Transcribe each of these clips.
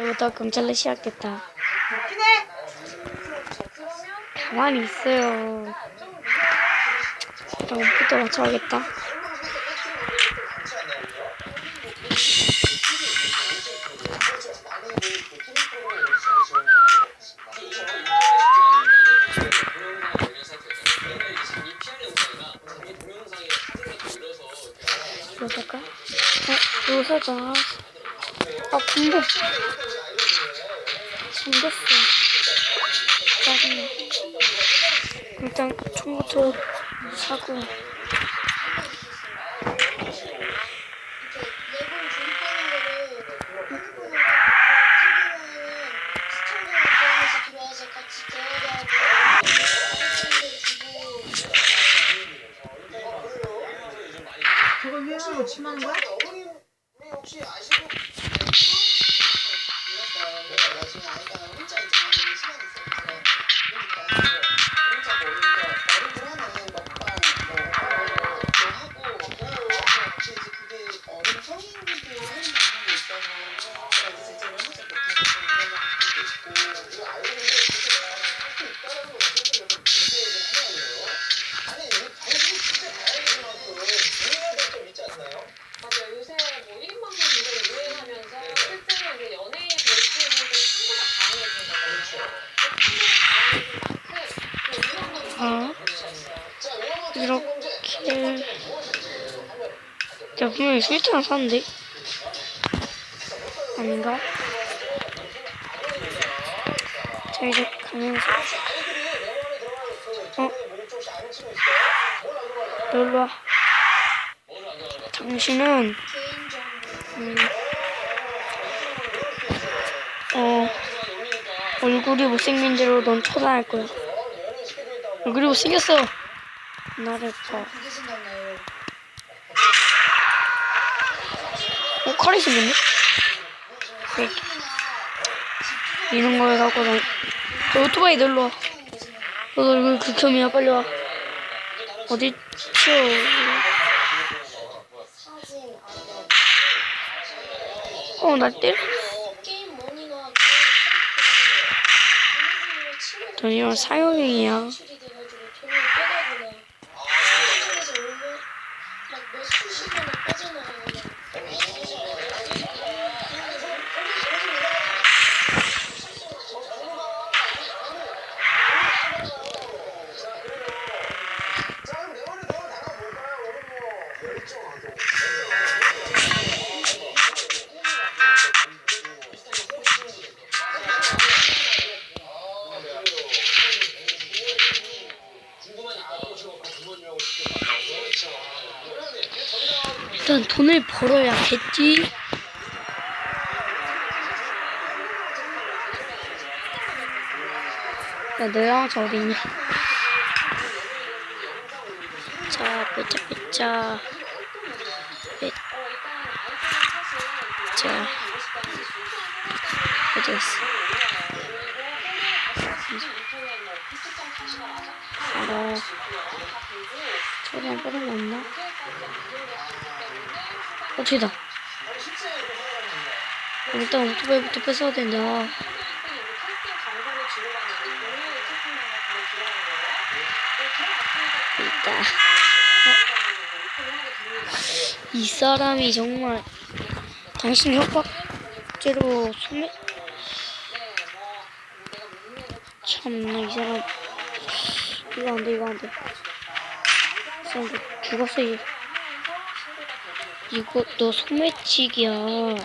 이부터 경찰로 시작됐다. 기네. 가만히 있어요. 다음부터 맞춰야겠다. 이거다가 어, 이거 살짝 아 군복 잠겼어. 짜증나. 일단 총부터 사고. 레고를 조립하는 거를 핸 야 분명히 스위트랑 샀는데? 아닌가? 자 이제 가면서. 어? 놀러와. 당신은 음, 어 얼굴이 못생긴 대로 넌 처단할 거야. 얼굴이 못생겼어. 나를 봐 그게 생각나요. 어, 칼이 생겼네? 네. 이런 걸 갖고 난, 너 오토바이 놀러 와. 너 얼굴 극혐이야, 빨리 와. 어디 치워. 어, 나 때려. 넌 이런 사용행이야. 돈을 벌어야겠지. 야, 너랑 저 어디 있냐? 자, 빼자, 빼자. 빼. 자. 어디 갔어? 알아. 저기 빼는 거 없나? 어, 뒤다. 일단 오토바이부터 뺏어야 된다. 있다. 어? 이 사람이 정말 당신 협박죄로 소매 참나 이 사람 이거 안돼 이거 안돼 이 사람 죽었어 얘 이거 너 소매치기야 아,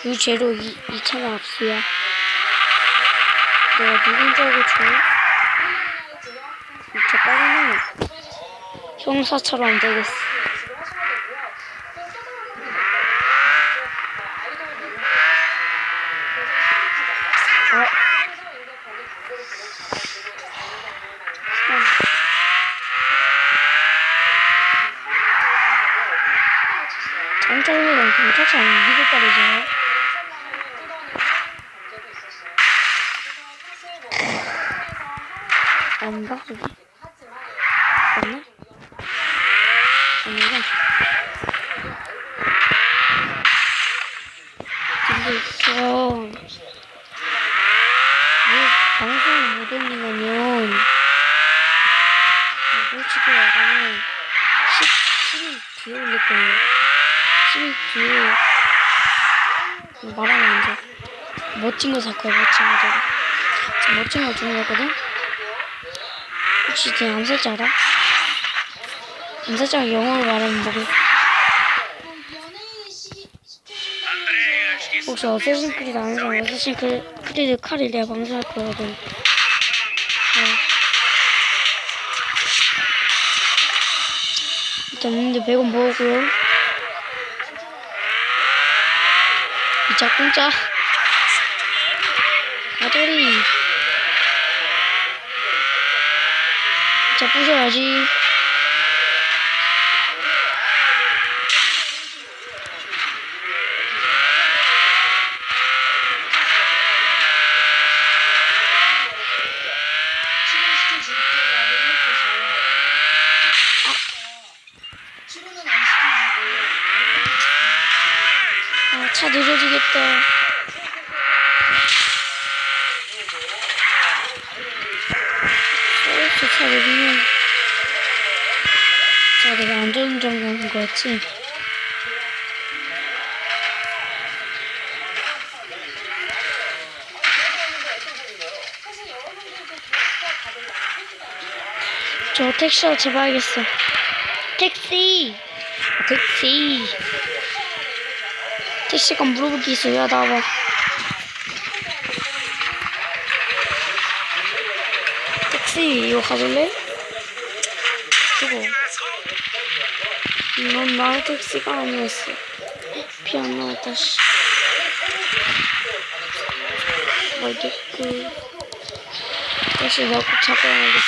그 죄로 이, 이차가 압수야 내가 누군지 알고 줘? 이차 빠르네 형사처럼 안 되겠어 어? 짜는 건 괜찮지 않아요? 이거 빠르잖아요. 아닌가? 안가? 근데 있어. 방송 못 올리면 솔직히 말하면 10, 10이 뒤에 올릴 거예요. 안 돼. 멋진 거 살 거야, 멋진 거. 지금 멋진 거 주는 거거든? 혹시 쟤 암살자 알아? 암살자가 영어로 말하면 뭐고? 혹시 어쌔신 크리드 아는 사람 어쌔신 크- 크리드 칼을 내가 방송할 거거든. 어. 일단 있는데 100원 먹었고요. 이자 공짜. 가돌이. 자 부셔야지. 안전운전 가는 거였지? 저 택시라도 잡아야겠어. 택시! 아, 택시! 택시가 물어볼 게 있어. 야, 나와봐. 택시, 이거 가볼래? 이거. 넌 나의 택시가 아니었어. 피안 나왔다, 씨. 말겠고. 택시 내가 꼭 잡아야겠어.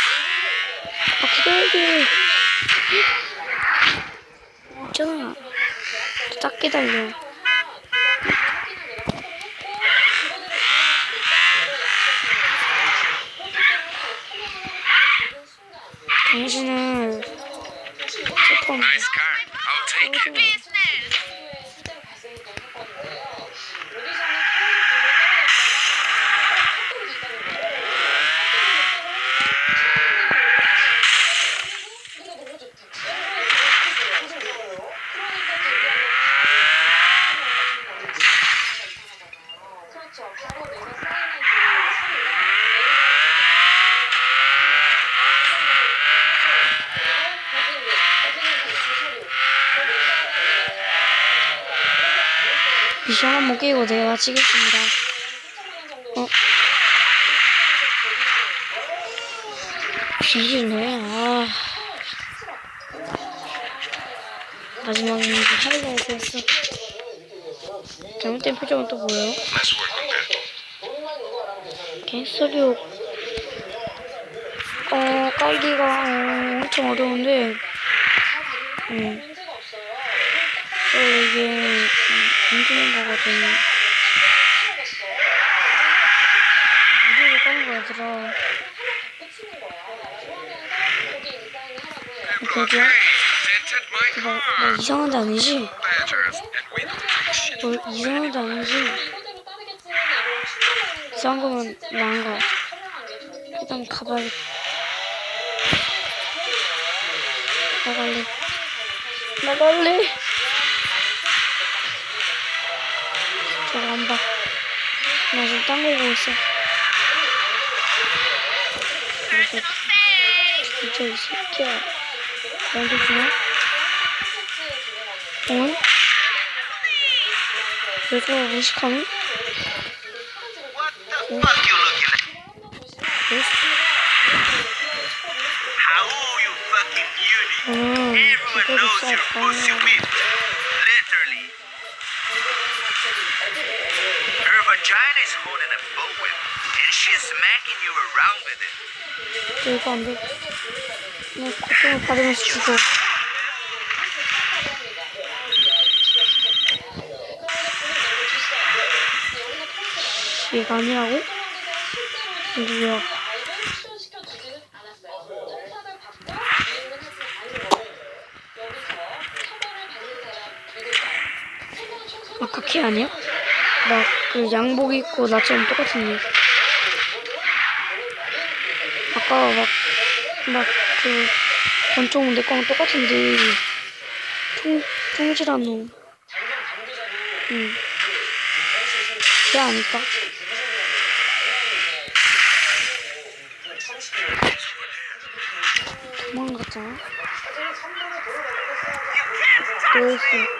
아, 기다려야 돼. 있잖아. 딱 기다려. 당신은 조금 it. 그렇죠. 바로 내가 사인한 그 서류. 미션 한번 깨고 내가 마치겠습니다. 어? 비실래? 아. 마지막에 하이라이트였어. 잘못된 표정은 또 뭐예요? 개소리요. 어, 깔기가 어, 엄청 어려운데, 음, 움직이는 거거든. 무리를 까는 거야, 얘들아. my 뭐. 뭐 이상한 데 아니지? 뭐 이상한 데 아니지? 거. 이상한 거면 나은 더. 일단 가봐야겠다. 나갈래. 나갈래. 저거 안 봐. 나 지금 딴 거 보고 있어. 진짜 이 새끼야. 나한테 주나? 응? 왜 저거 무식하니? Looking at? 왜? How 이거 안 돼. 그냥 고통을 받으면서 죽어. 얘가 아니라고? 누구야? 아까 걔 아니야? 막그 양복 입고 나처럼 똑같은 애. 아까 막, 막 그 권총 내 거랑 똑같은데 총, 총질한 놈. 응. 그게 아닐까? 도망갔잖아. 또 있어.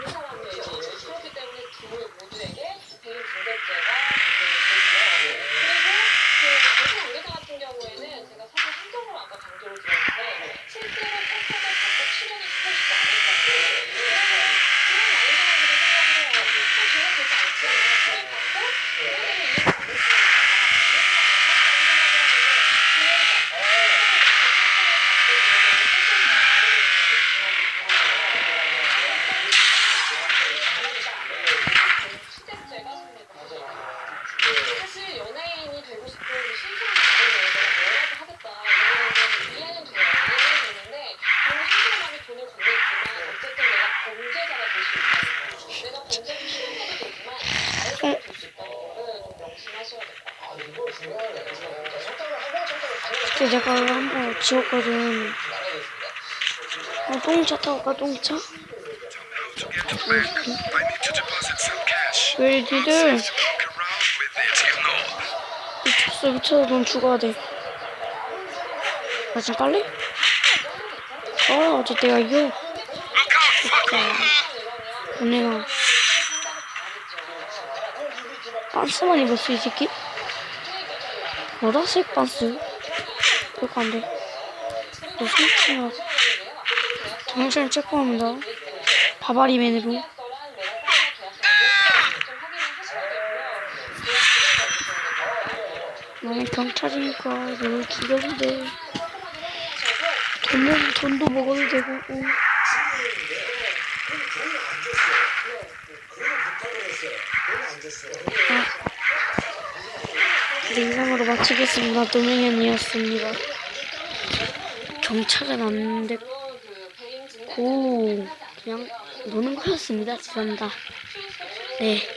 그렇기 때문에 두 모두에게 배임 중대죄가 되고요. 그리고 그 당신 관계자 같은 경우에는 제가 사실 한정으로 아까 강조를 드렸는데 실제로 탈탈을 받고 출연을 시켜주지 않을 거예요. 그래서 그런 많은 사람들이 생각을 해요. 어, 제가 되지 않지만 출연 받고 그다음에 이해가 안 됐으니까 시대죄가 성립을 사실 연예인이 되고 싶은 실천을 가진 내가 뭐라도 하겠다 이러면 좀 이해는 돼요. 이해는 되는데 정말 스스로만이 돈을 건넸지만 어쨌든 내가 범죄자가 될 수 있다는 거. 내가 범죄를 실행해도 되지만 자유롭게 될수 있다는 거를 좀 명심하셔야 될 것 같아요. 그때 내가 한번 지웠거든. 어, 똥차 타고 가, 똥차? 왜 니들. 미쳤어, 미쳐서 넌 죽어야 돼. 나 지금 깔래? 어, 어제 내가 fucker! 언니가 반스만 입었어, 이 새끼? 보라색 반스? 그거 안 돼. 너 숨치나. 정신 체크합니다. 바바리맨으로. 나는 경찰이니까 너를 죽여도 돼. 돈, 돈도 먹어도 되고. 어. 네, 이상으로 마치겠습니다. 노명현이었습니다. 경찰은 안 됐고, 그냥 노는 거였습니다. 죄송합니다. 네.